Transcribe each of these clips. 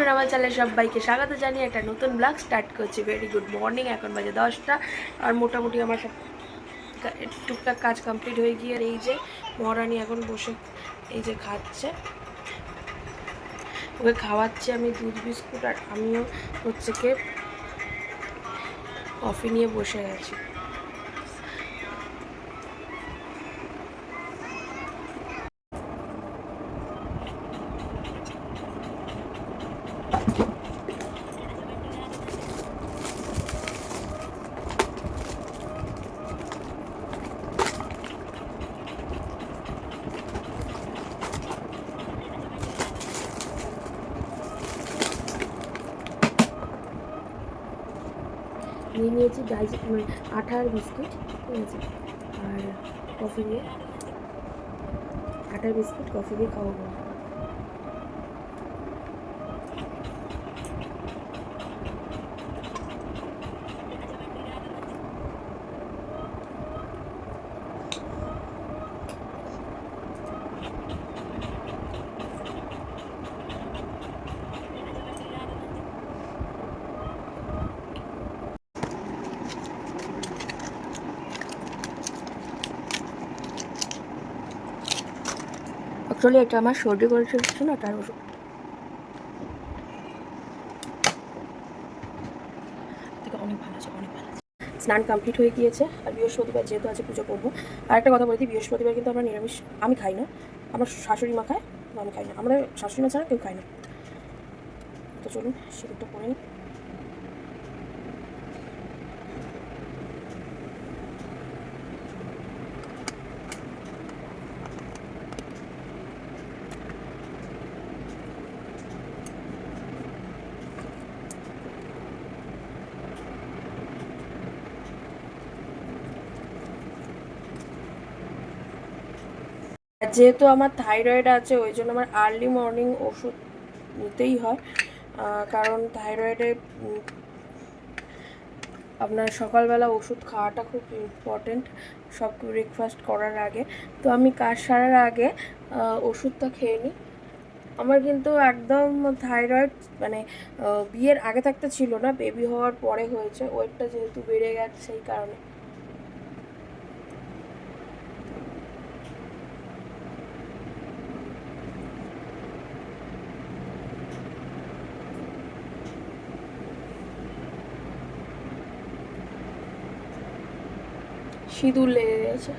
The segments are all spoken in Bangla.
আফটারনুন আমার চ্যানেলে সবাইকে স্বাগত জানিয়ে একটা নতুন ব্লগ স্টার্ট করছি। ভেরি গুড মর্নিং এখন বাজে দশটা। আর মোটামুটি আমার সব টুকটাক কাজ কমপ্লিট হয়ে গিয়ে আর এই যে মহারানী এখন বসে, এই যে খাচ্ছে। ওকে খাওয়াচ্ছে আমি দুধ, বিস্কুট আর আমিও হচ্ছে কে কফি নিয়ে বসে গেছি নিয়ে নিয়েছি, ডাইজ মানে আঠার বিস্কুট, ঠিক আছে? আর কফি দিয়ে আটার বিস্কুট, কফি দিয়ে খাওয়াবো। অ্যাকচুয়ালি এটা আমার সর্দি করেছিল না, তার ওষুধ। অনেক ভালো আছে স্নান কমপ্লিট হয়ে গিয়েছে, আর বৃহস্পতিবার যেহেতু আছে পুজো করব। আর একটা কথা বলি বৃহস্পতিবার কিন্তু আমরা নিরামিষ, আমি খাই না। আমার শাশুড়ি মা খায় আমি খাই না। আমাদের শাশুড়ি মা ছাড়া কেউ খায় না। তো চলুন সিঁদুরটা করে নিই। যেহেতু আমার থাইরয়েড আছে, ওই জন্য আমার আর্লি মর্নিং ওষুধ নিতেই হয়। কারণ থাইরয়েডে আপনার সকালবেলা ওষুধ খাওয়াটা খুব ইম্পর্টেন্ট সব ব্রেকফাস্ট করার আগে। তো আমি কাজ সারার আগে ওষুধটা খেয়ে নিই। আমার কিন্তু একদম থাইরয়েড মানে বিয়ের আগে থাকতে ছিল না বেবি হওয়ার পরে হয়েছে। ওয়েটটা যেহেতু বেড়ে গেছে, সেই কারণে। সিঁদুর লেগে গেছে।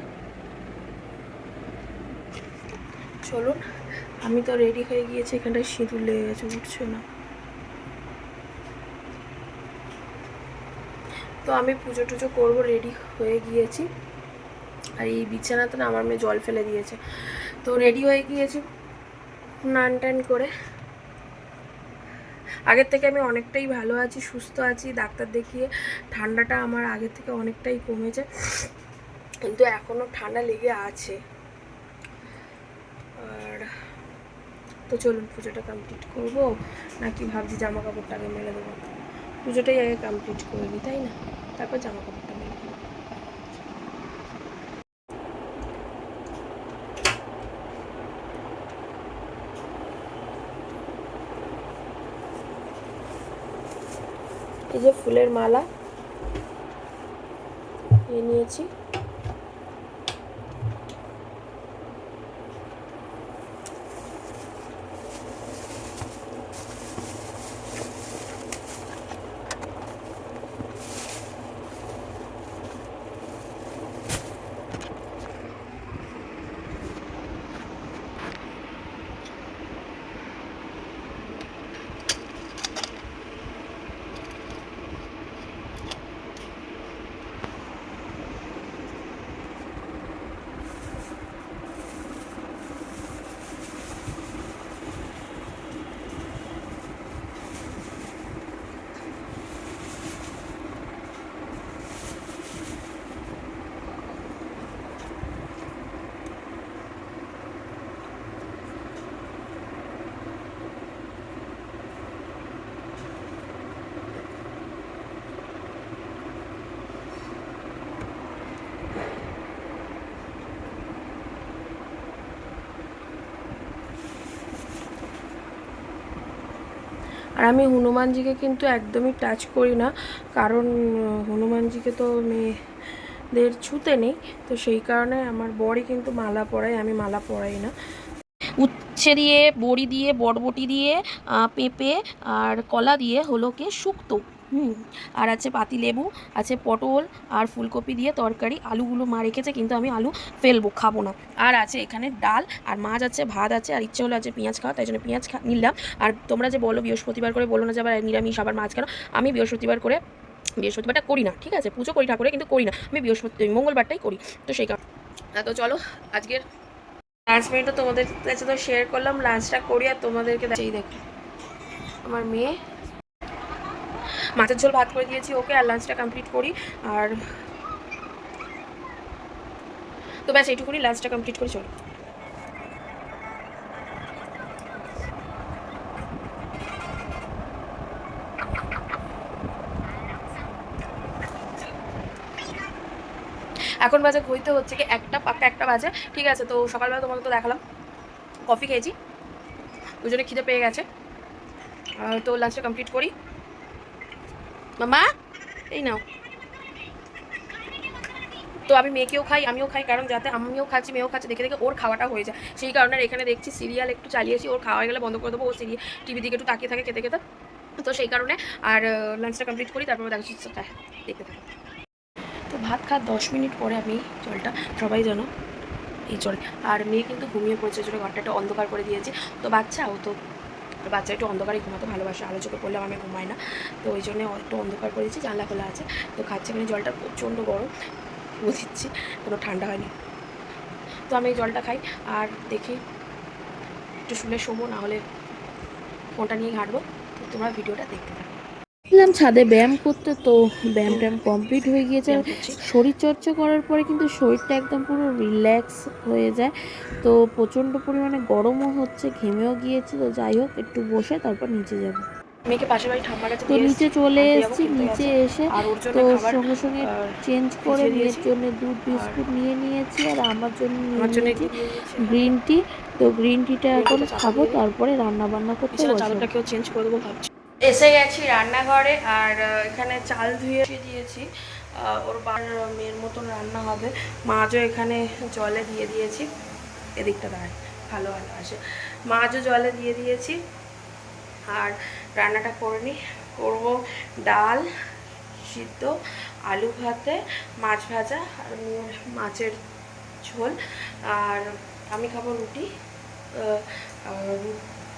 চলুন, আমি তো রেডি হয়ে গিয়েছি, এখানটায় সিঁদুর লেগে গেছে, উঠছে না। তো আমি পুজো টুজো করব রেডি হয়ে গিয়েছি। আর এই বিছানাতে না আমার মেয়ে জল ফেলে দিয়েছে। তো রেডি হয়ে গিয়েছি স্নান টান করে। আগের থেকে আমি অনেকটাই ভালো আছি, সুস্থ আছি, ডাক্তার দেখিয়ে ঠান্ডাটা আমার আগের থেকে অনেকটাই কমেছে। কিন্তু এখনও ঠান্ডা লেগে আছে। আর তো চলুন পুজোটা কমপ্লিট করব। নাকি ভাবছি জামা কাপড়টা আগে মেলে দেবো? পুজোটাই আগে কমপ্লিট করে নিই তাই না? তারপর জামা কাপড়টা মেলে দেবো। এই যে ফুলের মালা। নিয়ে নিয়েছি। আর আমি হনুমানজিকে কিন্তু একদমই টাচ করি না। কারণ হনুমানজিকে তো মেয়েদের ছুতে নেই। তো সেই কারণে আমার বরই কিন্তু মালা পরাই আমি মালা পরাই না। উচ্ছে দিয়ে, বড়ি দিয়ে, বরবটি দিয়ে পেঁপে আর কলা দিয়ে হলো কি শুক্তো। হুম, আর আছে পাতি লেবু, আছে পটল আর ফুলকপি দিয়ে তরকারি। আলুগুলো মা রেখেছে, কিন্তু আমি আলু ফেলব, খাব না। আর আছে এখানে ডাল, আর মাছ আছে, ভাত আছে, আর ইচ্ছে হলো আছে পেঁয়াজ খাওয়া, তাই জন্য পেঁয়াজ নিলাম। আর তোমরা যে বলো বৃহস্পতিবার করে বলো না যে আবার নিরামিষ, আবার মাছ কেন, আমি বৃহস্পতিবার করে বৃহস্পতিবারটা করি না, ঠিক আছে? পুজো করি ঠাকুরে কিন্তু করি না। আমি বৃহস্পতি মঙ্গলবারটাই করি, তো সেই কারণে। তো চলো, আজকের লাঞ্চ মেনুটা তোমাদের কাছে তো শেয়ার করলাম, লাঞ্চটা করি আর তোমাদেরকে দেখো, আমার মেয়ে মাছের ঝোল ভাত করে দিয়েছি ওকে আর লাঞ্চটা কমপ্লিট করি। আর তো ব্যাস, এইটুকুনি লাঞ্চটা কমপ্লিট করে, চলো। এখন বাজে ঘুরতে হচ্ছে কি একটা, পাক্কা একটা বাজে, ঠিক আছে? তো সকালবেলা তোমাকে তো দেখালাম। কফি খেয়েছি, দুজনে খিদে পেয়ে গেছে। তো লাঞ্চটা কমপ্লিট করি। মামা? এই নাও। তো আমি মেয়েকেও খাই, আমিও খাই, কারণ যাতে আমিও খাচ্ছি, মেয়েও খাচ্ছে, দেখে দেখে ওর খাওয়াটা হয়ে যায়। সেই কারণে এখানে দেখছি সিরিয়াল একটু চালিয়েছি ওর খাওয়া গেলে বন্ধ করে দেবো, ও সিরিয়াল, টিভি দিকে একটু তাকিয়ে থাকে, খেতে খেতে। তো সেই কারণে আর লাঞ্চটা কমপ্লিট করি, তারপর দেখা যাচ্ছে দেখতে থাকো। তো ভাত খাওয়ার দশ মিনিট পরে আমি জলটা, সবাই জানো, এই জল। আর মেয়ে কিন্তু ঘুমিয়ে পড়েছে জন্য ঘরটা একটু অন্ধকার করে দিয়েছে। তো বাচ্চা, ও তো বাচ্চা একটু অন্ধকারে ঘুমাতে ভালোবাসে, আলো চোখে পড়লে আমি ঘুমাই না। তো ওই জন্য একটু অন্ধকার করেছি জানলা খোলা আছে। তো খাচ্ছে মানে জলটা প্রচণ্ড গরম বুঝিচ্ছি কোনো ঠান্ডা হয়নি। তো আমি এই জলটা খাই আর দেখি একটু শুনে শোবো না হলে ফোনটা নিয়ে ঘাঁটবো। তো তোমরা ভিডিওটা দেখতে থাকো। গেলাম ছাদে ব্যায়াম করতে তো ব্যায়াম ট্যায়াম কমপ্লিট হয়ে গিয়েছে। শরীর চর্চা করার পরে কিন্তু শরীরটা একদম পুরো রিল্যাক্স হয়ে যায়। তো প্রচণ্ড পরিমাণে গরমও হচ্ছে ঘেমেও গিয়েছে। তো যাই হোক একটু বসে তারপর নিচে যাব। মেয়েকে পাশের বাড়ি ঠাম্মার কাছে তো নিচে চলে এসেছি নিচে এসে তো সঙ্গে সঙ্গে চেঞ্জ করে মেয়ের জন্য দুধ বিস্কুট নিয়ে নিয়েছি আর আমার জন্য আমার জন্য নিয়েছি। গ্রিন টি তো গ্রিন টিটা এখন খাব তারপরে রান্না বান্না করতে চেঞ্জ করে দেবো ভাবছি। এসে গেছি রান্নাঘরে আর এখানে চাল ধুয়ে দিয়ে দিয়েছি। ওর বার মেয়ের মতন রান্না হবে। মাছও এখানে জলে দিয়ে দিয়েছি। এদিকটা দাঁড়ায় ভালো ভালো আসে। মাছও জলে দিয়ে দিয়েছি। আর রান্নাটা করে নিই। করব ডাল, সিদ্ধ, আলু ভাতে, মাছ ভাজা আর মাছের ঝোল। আর আমি খাব রুটি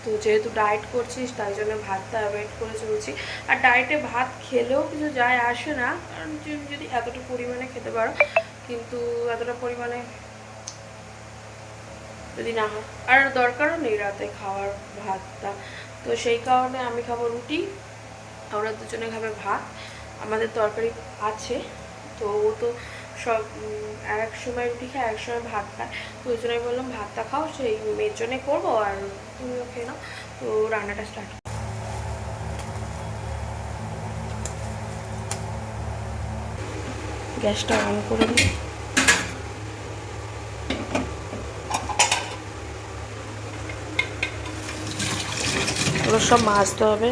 তো যেহেতু ডায়েট করছিস, তাই জন্য ভাতটা অ্যাভয়েড করে চলছি। আর ডায়েটে ভাত খেলেও কিছু যায় আসে না, কারণ তুমি যদি এতটা পরিমাণে খেতে পারো, কিন্তু এতটা পরিমাণে যদি না হয়। আর দরকারও নেই রাতে খাওয়ার ভাতটা। তো সেই কারণে আমি খাব রুটি, আমরা দুজনে খাবে ভাত। আমাদের তরকারি আছে, তো ও তো সব উম, এক সময় রুটি খায় এক সময় ভাত খায়। তো ওই জন্য বললাম ভাতটা খাও সেই মেয়ের জন্যে করব আর তুমিও খেয়ে নাও। তো রান্নাটা স্টার্ট গ্যাসটা অন করে দিই। সব মাজতে হবে।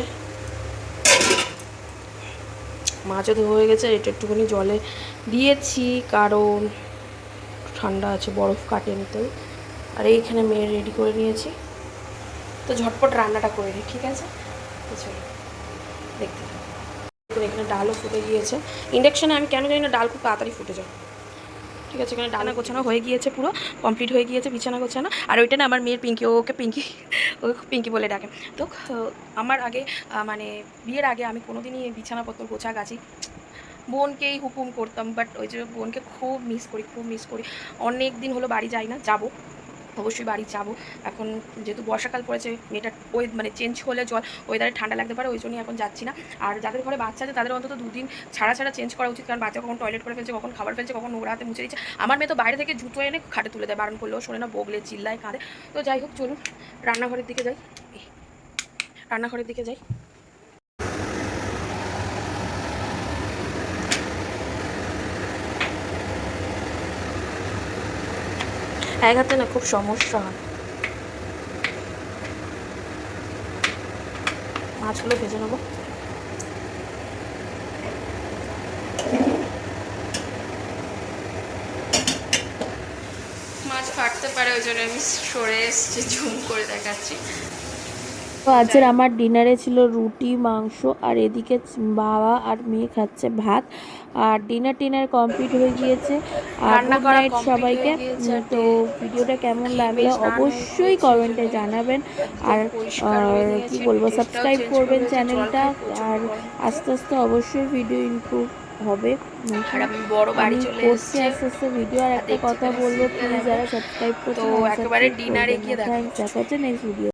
মাছও ধোয়া হয়ে গেছে এটা একটুখানি জলে দিয়েছি, কারণ ঠান্ডা আছে, বরফ কাটেনি তাই। আর এইখানে মেয়ে রেডি করে নিয়েছি। তো ঝটপট রান্নাটা করে নিই ঠিক আছে? দেখতে এখানে ডালও ফুটে গিয়েছে। ইন্ডাকশানে আমি কেন জানি না ডাল খুব তাড়াতাড়ি ফুটে যায়। ঠিক আছে, এখানে ডানা গোছানো হয়ে গিয়েছে পুরো কমপ্লিট হয়ে গিয়েছে বিছানা গোছানো। আর ওইটা না আমার মেয়ের পিঙ্কি ওকে পিঙ্কি ওকে পিঙ্কি বলে ডাকে। তো, আমার আগে মানে বিয়ের আগে আমি কোনোদিনই বিছানাপত্র গোছা গাছি বোনকেই হুকুম করতাম বাট ওই যে বোনকে খুব মিস করি, খুব মিস করি। অনেক দিন হলো বাড়ি যাই না, যাব, অবশ্যই বাড়ি যাব। এখন যেহেতু বর্ষাকাল পড়েছে, মেয়েটা ওই মানে চেঞ্জ হলে জল ওয়েদারে ঠান্ডা লাগতে পারে, ওই জন্যই এখন যাচ্ছি না। আর যাদের ঘরে বাচ্চা আছে, তাদের অন্তত দুদিন ছাড়া ছাড়া চেঞ্জ করা উচিত, কারণ বাচ্চা কখন টয়লেট করে ফেলছে, কখন খাবার ফেলছে, কখন নোংরা হাতে মুছে দিচ্ছে। আমার মেয়ে তো বাইরে থেকে জুতো এনে খাটে তুলে দেয়, বারণ করলেও শোনে না, বগলে, চিল্লায় কাঁদে। তো যাই হোক, চলুন, রান্নাঘরের দিকে যাই। রান্নাঘরের দিকে যাই। এক হাতে না খুব সমস্যা হয়। মাছগুলো ভেজে নেব। মাছ ফাটতে পারে, ওই জন্য আমি সরে এসছি জুম করে দেখাচ্ছি। তো আজকের আমার ডিনারে ছিল রুটি মাংস আর এদিকে বাবা আর মেয়ে খাচ্ছে ভাত। আর ডিনার টিনার কমপ্লিট হয়ে গিয়েছে। আর রান্না করা নাইট সবাইকে। তো ভিডিওটা কেমন লাগল অবশ্যই কমেন্টে জানাবেন। আর আর কি বলব সাবস্ক্রাইব করবেন চ্যানেলটা। আর আস্তে আস্তে অবশ্যই ভিডিও ইমপ্রুভ হবে। আর আমি বড় বাড়ি চলে এসেছি। আস্তে আস্তে ভিডিও আর একটা কথা বলব প্লিজ যারা সাবস্ক্রাইব করতে তো একেবারে এ গিয়ে দেখা হচ্ছে নেক্সট ভিডিও